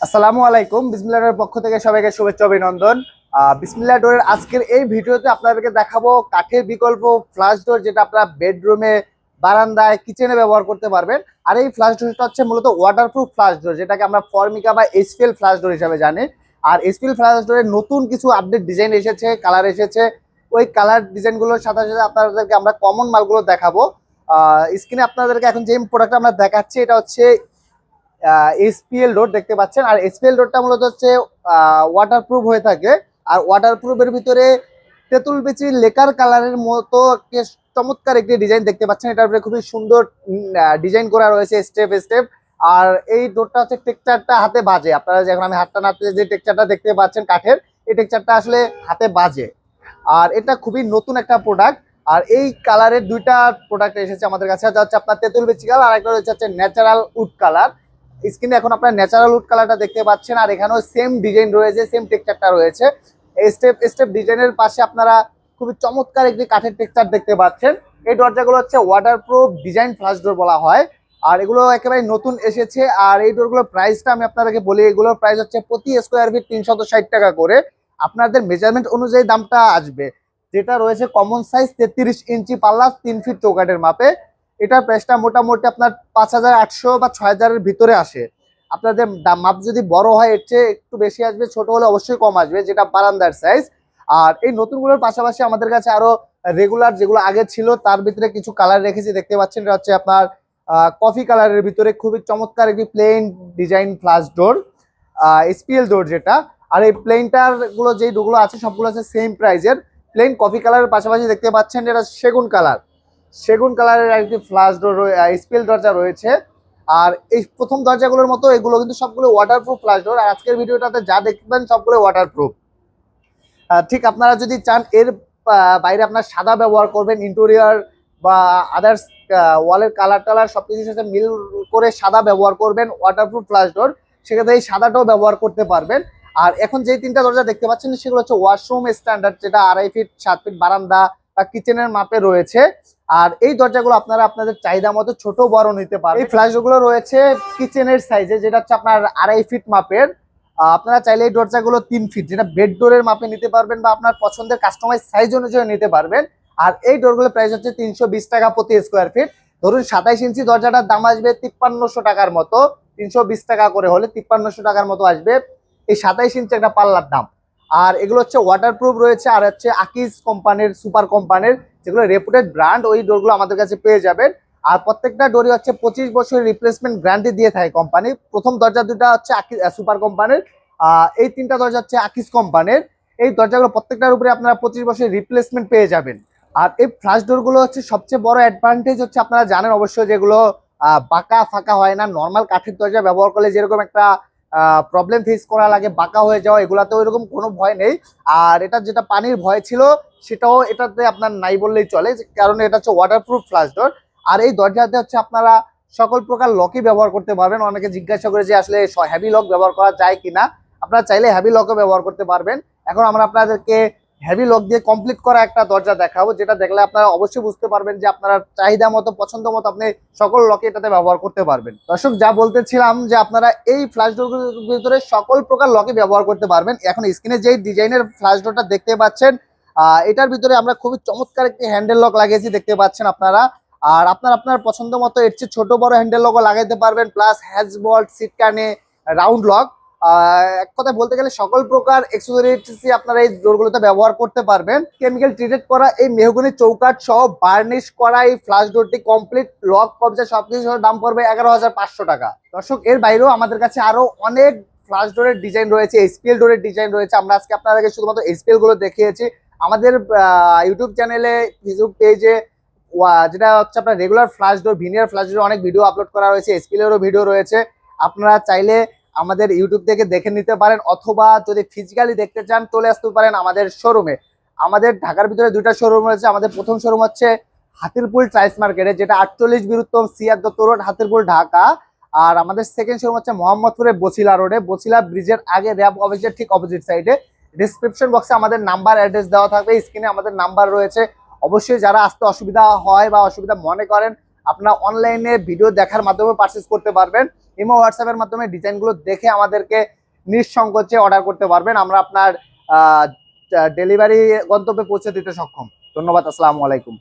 আসসালামু আলাইকুম। বিসমিল্লাহ ডোরের পক্ষ থেকে সবাইকে শুভেচ্ছা অভিনন্দন। আহ, বিসমিল্লাহ ডোরের আজকের এই ভিডিওতে আপনাদেরকে দেখাবো কাঠের বিকল্প ফ্লাশ ডোর যেটা আপনারা বেডরুমে বারান্দায় কিচেনে ব্যবহার করতে পারবেন। আর এই ফ্লাশ ডোরটা হচ্ছে মূলত ওয়াটারপ্রুফ ফ্লাশ ডোর যেটাকে আমরা ফর্মিকা বা এসপিএল ফ্লাশ ডোর হিসাবে জানি। আর এসপিএল ফ্লাশ ডোরের নতুন কিছু আপডেট ডিজাইন এসেছে কালার এসেছে। ওই কালার ডিজাইনগুলোর সাথে সাথে আপনাদেরকে আমরা কমন মালগুলো দেখাবো। স্ক্রিনে আপনাদেরকে এখন যে প্রোডাক্ট আমরা দেখাচ্ছি এটা হচ্ছে এসপিএল ডোর দেখতে পাচ্ছেন। আর এসপিএল ডোরটা মূলত হচ্ছে ওয়াটারপ্রুফ হয়ে থাকে। আর ওয়াটারপ্রুফের ভিতরে তেঁতুল বিচি লেকার কালারের মতো চমৎকার একটি ডিজাইন দেখতে পাচ্ছেন। এটার উপরে খুবই সুন্দর ডিজাইন করা রয়েছে স্টেপ স্টেপ আর এই ডোরটা হচ্ছে টেক্সচারটা হাতে বাজে। আপনারা যখন আমি হাতটা নাড়তে যে টেক্সচারটা দেখতে পাচ্ছেন কাঠের, এই টেক্সচারটা আসলে হাতে বাজে। আর এটা খুবই নতুন একটা প্রোডাক্ট আর এই কালারের দুইটা প্রোডাক্ট এসেছে আমাদের কাছে। হচ্ছে আপনার তেঁতুল বিচি কালার, আর একটা হচ্ছে ন্যাচারাল উড কালার স্ক্রিনে এখন আপনার ন্যাচারাল উড কালারটা দেখতে পাচ্ছেন, আর এখানেও সেম ডিজাইন রয়েছে সেম টেক্সচারটা রয়েছে। স্টেপ স্টেপ ডিজাইনের পাশে আপনারা খুবই চমৎকার একটি কাঠের টেক্সচার দেখতে পাচ্ছেন। এই দরজাগুলো হচ্ছে ওয়াটারপ্রুফ ডিজাইন ফ্লাশ ডোর বলা হয়, আর এগুলো একেবারে নতুন এসেছে, আর এই ডোরগুলোর প্রাইসটা আমি আপনাদেরকে বলি, এগুলোর প্রাইস হচ্ছে প্রতি স্কোয়ার ফিট তিনশত ষাট টাকা করে। আপনাদের মেজারমেন্ট অনুযায়ী দামটা আসবে। যেটা রয়েছে কমন সাইজ তেত্রিশ ইঞ্চি পাল্লা, তিন ফিট চৌকাটের মাপে। এটার প্রাইসটা মোটামুটি আপনার পাঁচ হাজার আটশো বা ছয় হাজারের ভিতরে আসে। আপনাদের মাপ যদি বড় হয়, এর চেয়ে একটু বেশি আসবে, ছোট হলে অবশ্যই কম আসবে, যেটা বারান্দার সাইজ আর এই নতুনগুলোর পাশাপাশি আমাদের কাছে আরও রেগুলার যেগুলো আগে ছিল, তার ভিতরে কিছু কালার রেখেছি। দেখতে পাচ্ছেন, এটা হচ্ছে আপনার কফি কালারের ভিতরে খুবই চমৎকার একটি plain design flush door SPL door যেটা। আর এই প্লেনটারগুলো, যেই ডোরগুলো আছে, সবগুলো আছে সেম প্রাইজের প্লেন কফি কালারের পাশাপাশি দেখতে পাচ্ছেন এটা সেগুন কালার সেগুন কালারের একটি ফ্লাশ ডোর স্পিল দরজা রয়েছে। আর এই প্রথম দরজাগুলোর মতো এগুলো কিন্তু সবগুলো ওয়াটারপ্রুফ ফ্লাশ ডোর আর আজকের ভিডিওটাতে যা দেখবেন সবগুলো ওয়াটারপ্রুফ ঠিক আপনারা যদি চান, এর বাইরে আপনার সাদা ব্যবহার করবেন ইন্টেরিয়র বা আদার্স ওয়ালের কালার টালার সব কিছুর সাথে মিল করে সাদা ব্যবহার করবেন ওয়াটারপ্রুফ ফ্লাশ ডোর সেক্ষেত্রে এই সাদাটাও ব্যবহার করতে পারবেন। আর এখন যেই তিনটা দরজা দেখতে পাচ্ছেন, সেগুলো হচ্ছে ওয়াশরুম স্ট্যান্ডার্ড যেটা আড়াই ফিট সাত ফিট বারান্দা বা কিচেনের মাপে রয়েছে। আর এই দরজাগুলো আপনারা আপনাদের চাহিদা মতো ছোট বড় নিতে পারেন এই ফ্ল্যাশগুলো রয়েছে কিচেনের সাইজে, যেটা হচ্ছে আপনার আড়াই ফিট মাপের। আপনারা চাইলে এই দরজাগুলো তিন ফিট, যেটা বেড ডোরের মাপে নিতে পারবেন বা আপনার পছন্দের কাস্টমাইজ সাইজ অনুযায়ী নিতে পারবেন। আর এই ডোরগুলোর প্রাইস হচ্ছে তিনশো বিশ টাকা প্রতি স্কোয়ার ফিট ধরুন সাতাইশ ইঞ্চি দরজাটার দাম আসবে তিপ্পান্নশো টাকার মতো। তিনশো বিশ টাকা করে হলে তিপ্পান্নশো টাকার মতো আসবে এই সাতাইশ ইঞ্চি একটা পাল্লার দাম। আর এগুলো হচ্ছে ওয়াটারপ্রুফ রয়েছে, আর হচ্ছে আকিস কোম্পানির সুপার কোম্পানির যেগুলো রেপুটেড ব্র্যান্ড ওই ডোরগুলো আমাদের কাছে পেয়ে যাবেন। আর প্রত্যেকটা ডোরই হচ্ছে পঁচিশ বছরের রিপ্লেসমেন্ট গ্যারান্টি দিয়ে থাকে কোম্পানি প্রথম দরজা দুটা হচ্ছে সুপার কোম্পানির এই তিনটা দরজা হচ্ছে আকিস কোম্পানির এই দরজাগুলো প্রত্যেকটার উপরে আপনারা পঁচিশ বছরের রিপ্লেসমেন্ট পেয়ে যাবেন। আর এই ফ্লাশ ডোরগুলো হচ্ছে সবচেয়ে বড় অ্যাডভান্টেজ হচ্ছে আপনারা জানেন অবশ্যই যেগুলো বাঁকা ফাঁকা হয় না। নর্মাল কাঠের দরজা ব্যবহার করলে যেরকম একটা প্রবলেম ফেস করা লাগে বাঁকা হয়ে যাওয়া এগুলাতে ওইরকম কোনো ভয় নেই। আর এটা যেটা পানির ভয় ছিল, সেটাও এটাতে আপনার নাই বললেই চলে কারণ এটা হচ্ছে ওয়াটারপ্রুফ ফ্লাশ ডোর আর এই দরজাতে হচ্ছে আপনারা সকল প্রকার লকই ব্যবহার করতে পারবেন। অনেকে জিজ্ঞাসা করে যে আসলে হ্যাভি লক ব্যবহার করা যায় কিনা? আপনারা চাইলে হ্যাভি লকও ব্যবহার করতে পারবেন। এখন আমরা আপনাদেরকে হ্যাভি লক দিয়ে কমপ্লিট করা একটা দরজা দেখাবো, যেটা দেখলে আপনারা অবশ্যই বুঝতে পারবেন যে আপনারা চাহিদা মতো, পছন্দ মতো আপনি সকল লকে এটাতে ব্যবহার করতে পারবেন। দর্শক, যা বলতেছিলাম যে আপনারা এই ফ্ল্যাশ ডোরগুলোর ভিতরে সকল প্রকার লকে ব্যবহার করতে পারবেন। এখন স্ক্রিনে যেই ডিজাইনের ফ্ল্যাশ ডোরটা দেখতে পাচ্ছেন এটার ভিতরে আমরা খুবই চমৎকার একটি হ্যান্ডেল লক লাগিয়েছি, দেখতে পাচ্ছেন আপনারা। আর আপনার আপনার পছন্দ মতো এর চেয়ে ছোট বড় হ্যান্ডেল লকও লাগাইতে পারবেন প্লাস হ্যাজ বল্ট সিটকানে রাউন্ড লক এক কথায় বলতে গেলে সকল প্রকার এক্সেসরিজ আপনারা এই ডোরগুলোতে ব্যবহার করতে পারবেন। কেমিক্যাল ট্রিটেড করা, এই মেহগুনি চৌকাট সহ বার্নিশ করা, এই ফ্লাশ ডোরটি কমপ্লিট লক কবজা সবকিছু দাম পড়বে এগারো হাজার পাঁচশো টাকা। দর্শক, এর বাইরেও আমাদের কাছে আরও অনেক ফ্লাশ ডোরের ডিজাইন রয়েছে এসপিএল ডোরের ডিজাইন রয়েছে। আমরা আজকে আপনাদেরকে শুধুমাত্র এসপিএলগুলো দেখিয়েছি। আমাদের ইউটিউব চ্যানেলে ফেসবুক পেজে যেটা হচ্ছে আপনার regular flush door veneer flush door অনেক ভিডিও আপলোড করা রয়েছে। এসপিএল এরও ভিডিও রয়েছে। আপনারা চাইলে আমাদের ইউটিউব থেকে দেখে নিতে পারেন অথবা যদি ফিজিক্যালি দেখতে চান, চলে আসতে পারেন আমাদের শোরুমে আমাদের ঢাকার ভিতরে দুইটা শোরুম রয়েছে। আমাদের প্রথম শোরুম হচ্ছে হাতিরপুল চাইস মার্কেটে যেটা আটচল্লিশ Bir Uttam C R Datta road Hatirpool, Dhaka. আর আমাদের সেকেন্ড শোরুম হচ্ছে মোহাম্মদপুরে বসিলা রোডে বছিলা ব্রিজের আগে র্যাব অফিসের ঠিক অপোজিট সাইডে ডিসক্রিপশন বক্সে আমাদের নাম্বার অ্যাড্রেস দেওয়া থাকবে। স্ক্রিনে আমাদের নাম্বার রয়েছে। অবশ্যই যারা আসতে অসুবিধা হয় বা অসুবিধা মনে করেন আপনারা অনলাইনে ভিডিও দেখার মাধ্যমে পারচেস করতে পারবেন। ইমো হোয়াটসঅ্যাপের মাধ্যমে ডিজাইনগুলো দেখে আমাদেরকে নিঃসংকোচে অর্ডার করতে পারবেন। আমরা আপনার ডেলিভারি গন্তব্যে পৌঁছে দিতে সক্ষম। ধন্যবাদ, আসসালামু আলাইকুম।